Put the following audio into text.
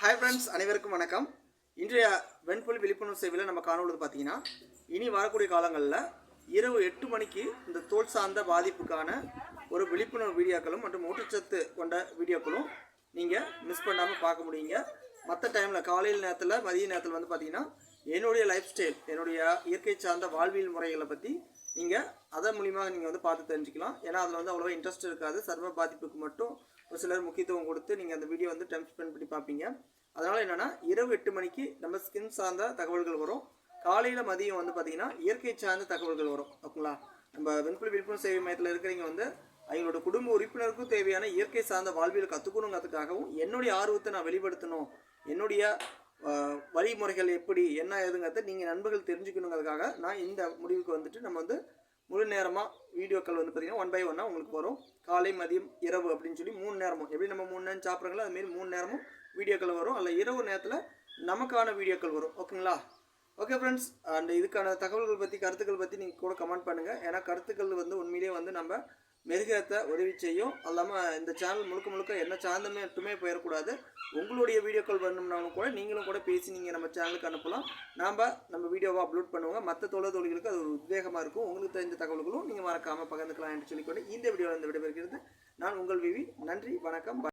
Hi friends அனைவருக்கும் வணக்கம். இன்றைய வெண்புல் விழிப்புணர்வு சேவையில் நம்ம காணொலிது பார்த்தீங்கன்னா இனி வரக்கூடிய காலங்களில் இரவு எட்டு மணிக்கு இந்த தோல் சார்ந்த பாதிப்புக்கான ஒரு விழிப்புணர்வு வீடியோக்களும் மற்றும் ஊட்டச்சத்து கொண்ட வீடியோக்களும் நீங்கள் மிஸ் பண்ணாமல் பார்க்க முடியுங்க. மற்ற டைமில் காலையில் நேரத்தில் மதிய நேரத்தில் வந்து பார்த்தீங்கன்னா என்னுடைய லைஃப் ஸ்டைல் என்னுடைய இயற்கை சார்ந்த வாழ்வியல் முறைகளை பற்றி நீங்கள் அதன் மூலியமாக நீங்கள் வந்து பார்த்து தெரிஞ்சுக்கலாம். ஏன்னா அதில் வந்து அவ்வளோவா இன்ட்ரெஸ்ட் இருக்காது. சர்வ பாதிப்புக்கு மட்டும் ஒரு சிலர் முக்கியத்துவம் கொடுத்து நீங்கள் அந்த வீடியோ வந்து டைம் ஸ்பெண்ட் பண்ணி பார்ப்பீங்க. அதனால் என்னென்னா இரவு எட்டு மணிக்கு நம்ம ஸ்கின் சார்ந்த தகவல்கள் வரும். காலையில் மதியம் வந்து பார்த்தீங்கன்னா இயற்கை சார்ந்த தகவல்கள் வரும். ஓகேங்களா? நம்ம வெண்புலி விழிப்புணர்வு சேவை மையத்தில் இருக்கிறவங்க வந்து அவங்களோட குடும்ப உறுப்பினருக்கும் தேவையான இயற்கை சார்ந்த வாழ்வியல் கற்றுக்கணுங்கிறதுக்காகவும் என்னுடைய ஆர்வத்தை நான் வெளிப்படுத்தணும். என்னுடைய வழிமுறைகள் எப்படி என்ன ஏதுங்கிறத நீங்கள் நண்பர்கள் தெரிஞ்சுக்கணுங்கிறதுக்காக நான் இந்த முடிவுக்கு வந்துட்டு நம்ம வந்து முழு நேரமாக வீடியோக்கள் வந்து பார்த்தீங்கன்னா ஒன் பை ஒன்னாக உங்களுக்கு வரும். காலை மதியம் இரவு அப்படின்னு சொல்லி மூணு நேரமும். எப்படி நம்ம மூணு நேரம் சாப்பிட்றங்களோ அதுமாரி மூணு நேரமும் வீடியோக்கள் வரும். அல்ல இரவு நேரத்தில் நமக்கான வீடியோக்கள் வரும். ஓகேங்களா? ஓகே ஃப்ரெண்ட்ஸ் அண்ட் இதுக்கான தகவல்கள் பற்றி கருத்துக்கள் பற்றி நீங்கள் கூட கமெண்ட் பண்ணுங்கள் ஏன்னா கருத்துக்கள் வந்து உண்மையிலேயே வந்து நம்ம மெருகேற்ற உதவி செய்யும். அல்லாமல் இந்த சேனல் முழுக்க முழுக்க என்ன சார்ந்துமே மட்டுமே போயிடக்கூடாது. உங்களுடைய வீடியோக்கள் வரணும்னாலும் கூட நீங்களும் கூட பேசி நீங்கள் நம்ம சேனலுக்கு அனுப்பலாம். நாம் நம்ம வீடியோவை அப்லோட் பண்ணுவோங்க. மற்ற தொழில் தொழில்களுக்கு அது ஒரு உத்வேகமாக இருக்கும். உங்களுக்கு தெரிஞ்ச தகவல்களும் நீங்கள் மறக்காமல் பகிர்ந்துக்கலாம் என்று சொல்லிக்கொண்டு இந்த வீடியோவில் இந்த விடைபெறுகிறது. நான் உங்கள் விவி. நன்றி வணக்கம்.